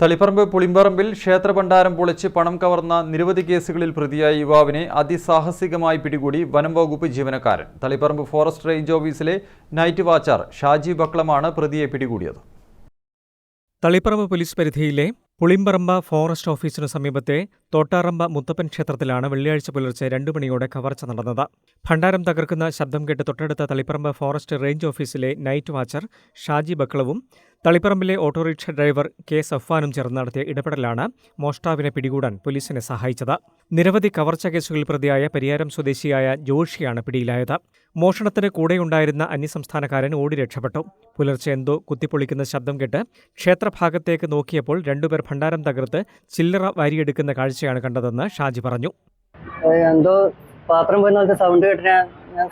തളിപ്പറമ്പ് പുളിമ്പറമ്പിൽ ക്ഷേത്രഭണ്ഡാരം പൊളിച്ച് പണം കവർന്ന നിരവധി കേസുകളിൽ പ്രതിയായ യുവാവിനെ അതിസാഹസികമായി പിടികൂടി വനം വകുപ്പ് ജീവനക്കാരൻ. തളിപ്പറമ്പ് ഫോറസ്റ്റ് റേഞ്ച് ഓഫീസിലെ നൈറ്റ് വാച്ചർ ഷാജി ബക്ലമാണ് പ്രതിയെ പിടികൂടിയത്. തളിപ്പറമ്പ് പോലീസ് പരിധിയിലെ പുളിമ്പറമ്പ ഫോറസ്റ്റ് ഓഫീസിനു സമീപത്തെ തോട്ടാറമ്പ മുത്തപ്പൻ ക്ഷേത്രത്തിലാണ് വെള്ളിയാഴ്ച പുലർച്ചെ രണ്ടു മണിയോടെ കവർച്ച നടന്നത്. ഭണ്ഡാരം തകർക്കുന്ന ശബ്ദം കേട്ട് തൊട്ടടുത്ത തളിപ്പറമ്പ് ഫോറസ്റ്റ് റേഞ്ച് ഓഫീസിലെ നൈറ്റ് വാച്ചർ ഷാജി ബക്കളവും തളിപ്പറമ്പിലെ ഓട്ടോറിക്ഷ ഡ്രൈവർ കെ സഫ്വാനും ചേർന്ന് നടത്തിയ ഇടപെടലാണ് മോഷ്ടാവിനെ പിടികൂടാൻ പോലീസിനെ സഹായിച്ചത്. നിരവധി കവർച്ച കേസുകളിൽ പ്രതിയായ പരിയാരം സ്വദേശിയായ ജോഷിയാണ് പിടിയിലായത്. മോഷണത്തിന് കൂടെയുണ്ടായിരുന്ന അന്യസംസ്ഥാനക്കാരൻ ഓടി രക്ഷപ്പെട്ടു. പുലർച്ചെ എന്തോ കുത്തിപ്പൊളിക്കുന്ന ശബ്ദം കേട്ട് ക്ഷേത്രഭാഗത്തേക്ക് നോക്കിയപ്പോൾ രണ്ടുപേർ ഭണ്ഡാരം തകർത്ത് ചില്ലറ വാരിയെടുക്കുന്ന കാഴ്ചയാണ് കണ്ടതെന്ന് ഷാജി പറഞ്ഞു. എന്തോ പാത്രം പോയി സൗണ്ട് കേട്ട് ഞാൻ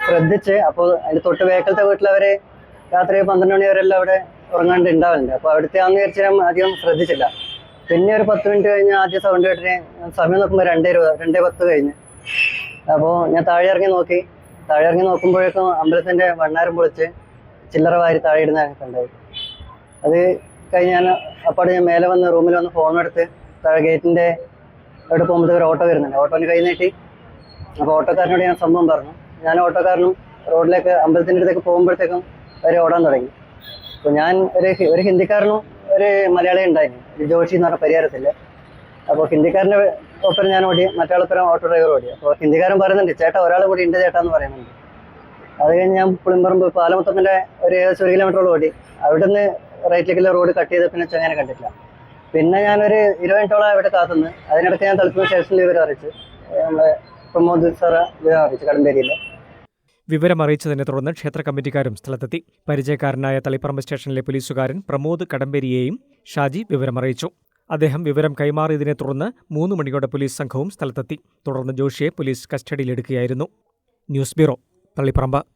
ശ്രദ്ധിച്ച്. അപ്പോൾ അതിന്റെ തൊട്ട് വേക്കലത്തെ വീട്ടിലവര് രാത്രി പന്ത്രണ്ട് മണി വരെ എല്ലാം അവിടെ ഉറങ്ങാണ്ട് ഉണ്ടാവലുണ്ട് അപ്പോൾ അവിടുത്തെ ആന്ന് വിചാരിച്ച് ഞാൻ അധികം ശ്രദ്ധിച്ചില്ല. പിന്നെ ഒരു പത്ത് മിനിറ്റ് കഴിഞ്ഞ് ആദ്യ സൗണ്ട് കേട്ടിട്ട് സമയം നോക്കുമ്പോൾ രണ്ടേ ഇരുപത് രണ്ടേ പത്ത് കഴിഞ്ഞ്. അപ്പോൾ ഞാൻ താഴെ ഇറങ്ങി നോക്കി. താഴെ ഇറങ്ങി നോക്കുമ്പോഴേക്കും അമ്പലത്തിന്റെ വണ്ണാരം പൊളിച്ച് ചില്ലറ വാരി താഴെ ഇടുന്നതാണ് കണ്ടത്. അത് കഴിഞ്ഞ് ഞാൻ അപ്പോൾ ഞാൻ മേലെ വന്ന് റൂമിൽ വന്ന് ഫോൺ എടുത്ത് താഴെ ഗേറ്റിന്റെ അവിടെ പോകുമ്പോഴത്തേക്ക് ഒരു ഓട്ടോ വരുന്നുണ്ട്. ഓട്ടോന് കൈ നീട്ടി. അപ്പോൾ ഓട്ടോക്കാരനോട് ഞാൻ സംഭവം പറഞ്ഞു. ഞാൻ ഓട്ടോക്കാരനും റോഡിലേക്ക് അമ്പലത്തിന്റെ അടുത്തേക്ക് പോകുമ്പോഴത്തേക്കും അവർ ഓടാൻ തുടങ്ങി. അപ്പോൾ ഞാൻ ഒരു ഒരു ഹിന്ദിക്കാരനും ഒരു മലയാളി ഉണ്ടായിരുന്നു. ജോഷി എന്ന് പറഞ്ഞ പരിഹാരത്തില്ല അപ്പോൾ ഹിന്ദിക്കാരന്റെ ഒപ്പം ഞാൻ ഓടി മറ്റാളപ്പുറം ഓട്ടോ ഡ്രൈവർ ഓടി. അപ്പോൾ ഹിന്ദിക്കാരൻ പറയുന്നുണ്ട് ചേട്ടാ ഒരാൾ കൂടി ഉണ്ട് ചേട്ടാ എന്ന് പറയുന്നുണ്ട്. അത് കഴിഞ്ഞ് ഞാൻ പുളിമ്പറമ്പ് പാലമുത്തപ്പന്റെ ഒരു ഏകദേശം ഒരു കിലോമീറ്ററോളം ഓടി. അവിടുന്ന് റൈറ്റിലേക്കുള്ള റോഡ് കട്ട് ചെയ്ത് പിന്നെ ചങ്ങനെ കണ്ടിട്ടില്ല. പിന്നെ ഞാനൊരു ഇരുപത് മിനിറ്റോളം അവിടെ കാത്തുനിന്ന്. അതിനിടയ്ക്ക് ഞാൻ തളിപ്പുറം സ്റ്റേഷനിൽ വിവരം അറിയിച്ചു. നമ്മളെ പ്രമോദ് സാറ് വിവരം അറിയിച്ചു കടമ്പേരിയിൽ വിവരം അറിയിച്ചതിനെ തുടർന്ന് ക്ഷേത്ര കമ്മിറ്റിക്കാരും സ്ഥലത്തെത്തി. പരിചയക്കാരനായ തളിപ്പറമ്പ് സ്റ്റേഷനിലെ പോലീസുകാരൻ പ്രമോദ് കടമ്പേരിയെയും ഷാജി വിവരമറിയിച്ചു. അദ്ദേഹം വിവരം കൈമാറിയതിനെ തുടർന്ന് മൂന്ന് മണിയോടെ പോലീസ് സംഘവും സ്ഥലത്തെത്തി. തുടർന്ന് ജോഷിയെ പോലീസ് കസ്റ്റഡിയിലെടുക്കുകയായിരുന്നു. News bureau Taliparamba.